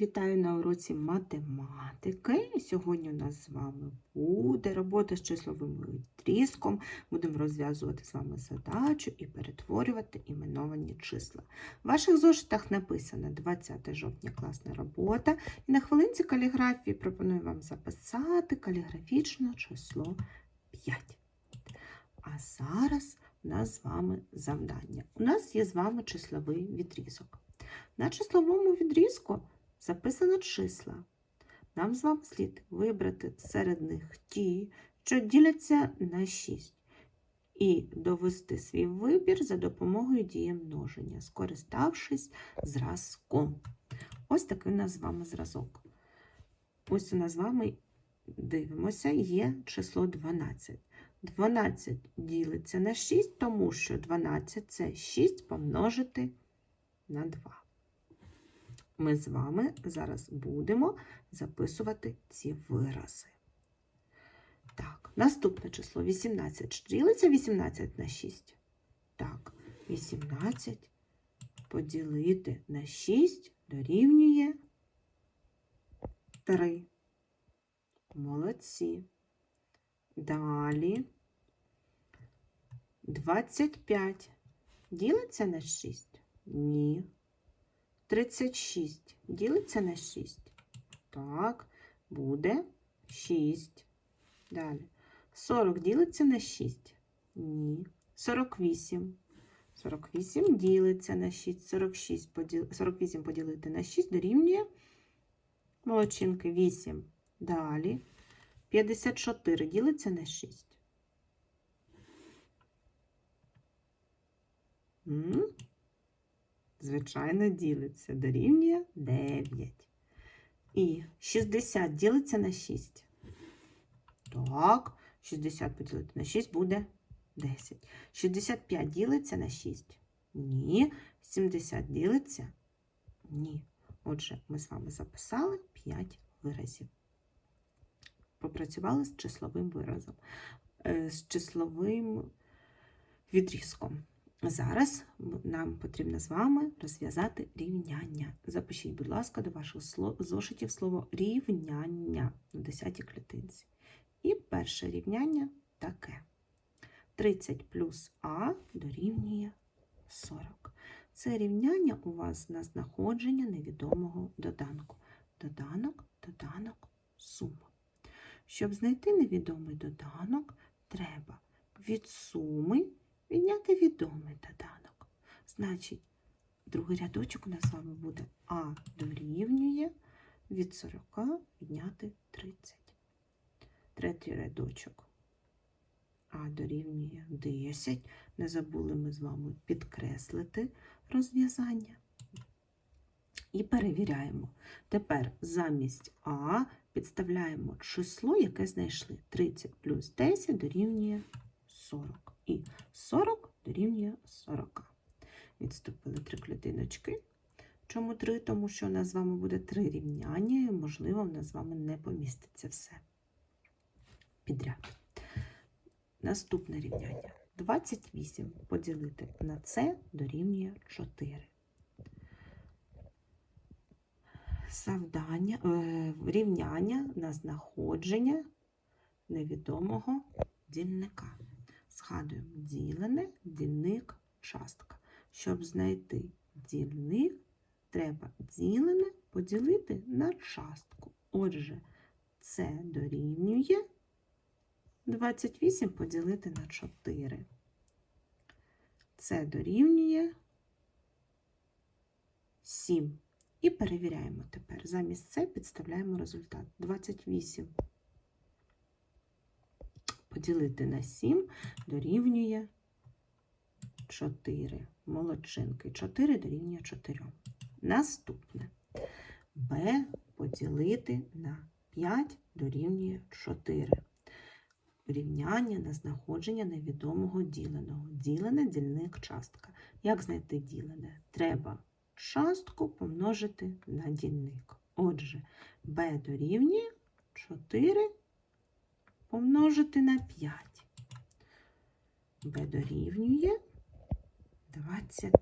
Вітаю на уроці математики. Сьогодні у нас з вами буде робота з числовим відрізком. Будемо розв'язувати з вами задачу і перетворювати іменовані числа. В ваших зошитах написано 20 жовтня класна робота. І на хвилинці каліграфії пропоную вам записати каліграфічне число 5. А зараз у нас з вами завдання. У нас є з вами числовий відрізок. На числовому відрізку записано числа. Нам з вами слід вибрати серед них ті, що діляться на 6, і довести свій вибір за допомогою дії множення, скориставшись зразком. Ось такий у нас з вами зразок. Ось у нас з вами дивимося, є число 12. 12 ділиться на 6, тому що 12 це 6 помножити на 2 ми з вами зараз будемо записувати ці вирази. Так, наступне число 18. Ділиться 18 на 6. Так, 18 поділити на 6 дорівнює 3. Молодці. Далі 25. Ділиться на 6? Ні. 36 ділиться на 6. Так, буде 6. Далі. 40 ділиться на 6. Ні. 48. 48 ділиться на 6. 46 поділ... 48 поділити на 6 дорівнює молодчинки 8. Далі. 54 ділиться на 6. М? Звичайно, ділиться. Дорівнює 9. І 60 ділиться на 6. Так, 60 поділити на 6 буде 10. 65 ділиться на 6. Ні. 70 ділиться? Ні. Отже, ми з вами записали 5 виразів. Попрацювали з числовим виразом, е, з числовим відрізком. Зараз нам потрібно з вами розв'язати рівняння. Запишіть, будь ласка, до ваших зошитів слово рівняння в 10 клітинці. І перше рівняння таке. 30 плюс А дорівнює 40. Це рівняння у вас на знаходження невідомого доданку. Доданок, доданок, сума. Щоб знайти невідомий доданок, треба від суми відняти відомий доданок. Значить, другий рядочок у нас з вами буде А дорівнює від 40 відняти 30. Третій рядочок А дорівнює 10. Не забули ми з вами підкреслити розв'язання. І перевіряємо. Тепер замість А підставляємо число, яке знайшли. 30 плюс 10 дорівнює 40 і 40 дорівнює 40. Відступили три клітиночки. Чому три? Тому що у нас з вами буде три рівняння, і, можливо, в нас з вами не поміститься все підряд. Наступне рівняння. 28 поділити на це дорівнює 4. Завдання, е, рівняння на знаходження невідомого дільника. Згадуємо ділене, дільник, частка. Щоб знайти дільник, треба ділене поділити на частку. Отже, це дорівнює 28 поділити на 4. Це дорівнює 7. І перевіряємо тепер. Замість це підставляємо результат. 28 поділити на 7 дорівнює 4. Молодчинки. 4 дорівнює 4. Наступне. b поділити на 5 дорівнює 4. Рівняння на знаходження невідомого діленого. Ділене дільник частка. Як знайти ділене? Треба частку помножити на дільник. Отже, b дорівнює 4 помножити на 5. b дорівнює 20.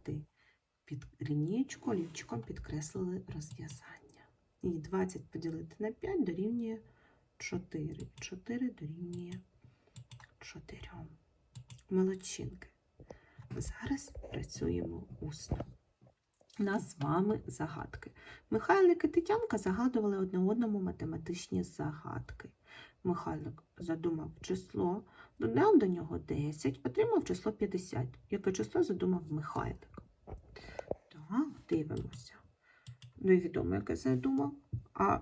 Під лінієчку олівчиком підкреслили розв'язання. І 20 поділити на 5 дорівнює 4. 4 дорівнює 4. Молодчинки. Зараз працюємо усно. У нас з вами загадки. Михайлик і Тетянка загадували одне одному математичні загадки. Михайлик задумав число, додав до нього 10, отримав число 50. Яке число задумав Михайлик? Так, дивимося. Невідомо, яке задумав. А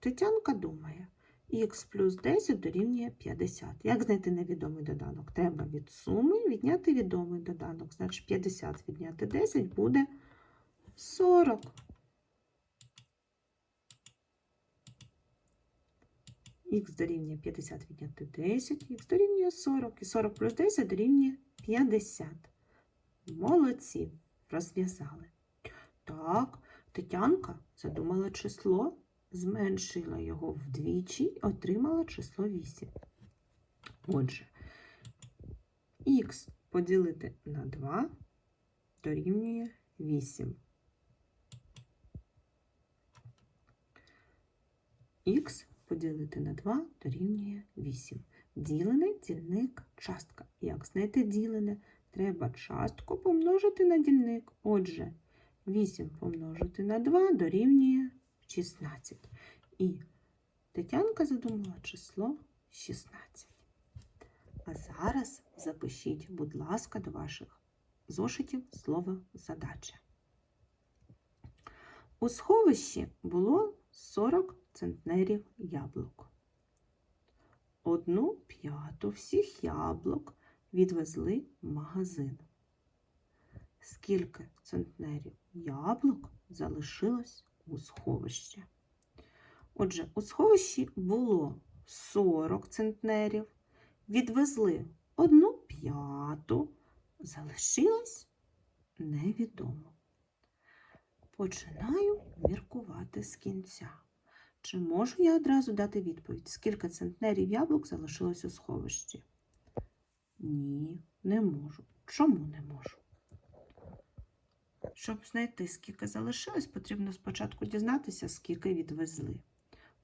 Тетянка думає, х плюс 10 дорівнює 50. Як знайти невідомий доданок? Треба від суми відняти відомий доданок. Значить, 50 відняти 10 буде 40. Х дорівнює 50 відняти 10, х дорівнює 40. І 40 плюс 10 дорівнює 50. Молодці, розв'язали. Так, Тетянка задумала число, зменшила його вдвічі і отримала число 8. Отже, х поділити на 2 дорівнює 8. Х поділити на 2 дорівнює 8. Ділене, дільник, частка. Як знайти ділене? Треба частку помножити на дільник. Отже, 8 помножити на 2 дорівнює 16. І Тетянка задумала число 16. А зараз запишіть, будь ласка, до ваших зошитів слово задача. У сховищі було 40 центнерів яблук. Одну п'яту всіх яблук відвезли в магазин. Скільки центнерів яблук залишилось у сховищі? Отже, у сховищі було 40 центнерів, відвезли одну п'яту, залишилось невідомо. Починаю міркувати з кінця. Чи можу я одразу дати відповідь, скільки центнерів яблук залишилось у сховищі? Ні, не можу. Чому не можу? Щоб знайти, скільки залишилось, потрібно спочатку дізнатися, скільки відвезли.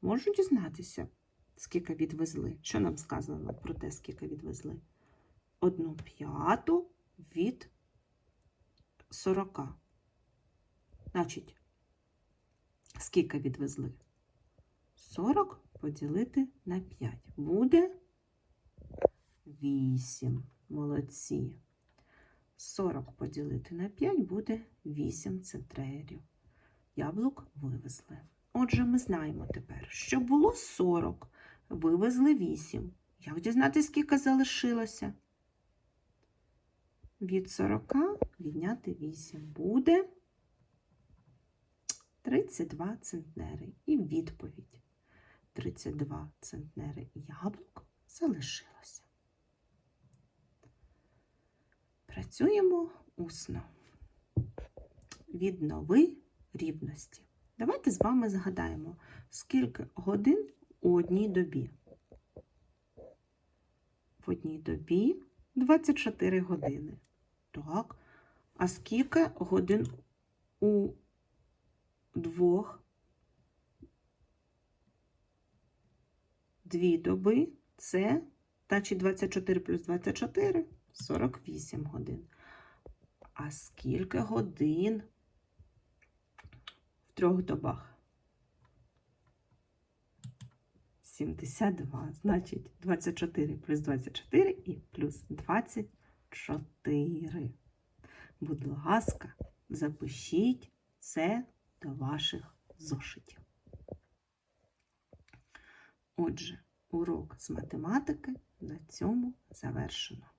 Можу дізнатися, скільки відвезли. Що нам сказано про те, скільки відвезли? Одну п'яту від 40. Значить, скільки відвезли? 40 поділити на 5. Буде 8. Молодці. 40 поділити на 5 буде 8 центрерів. Яблук вивезли. Отже, ми знаємо тепер, що було 40, вивезли 8. Як дізнатися, скільки залишилося? Від 40 відняти 8 буде 32 центнери. І відповідь. 32 центнери яблук залишилося. Працюємо усно. Віднови рівності. Давайте з вами згадаємо, скільки годин у одній добі. В одній добі 24 години. Так. А скільки годин у двох? Дві доби це, значить 24 плюс 24 48 годин. А скільки годин в трьох добах? 72. Значить, 24 плюс 24 і плюс 24. Будь ласка, запишіть це до ваших зошитів. Отже, урок з математики на цьому завершено.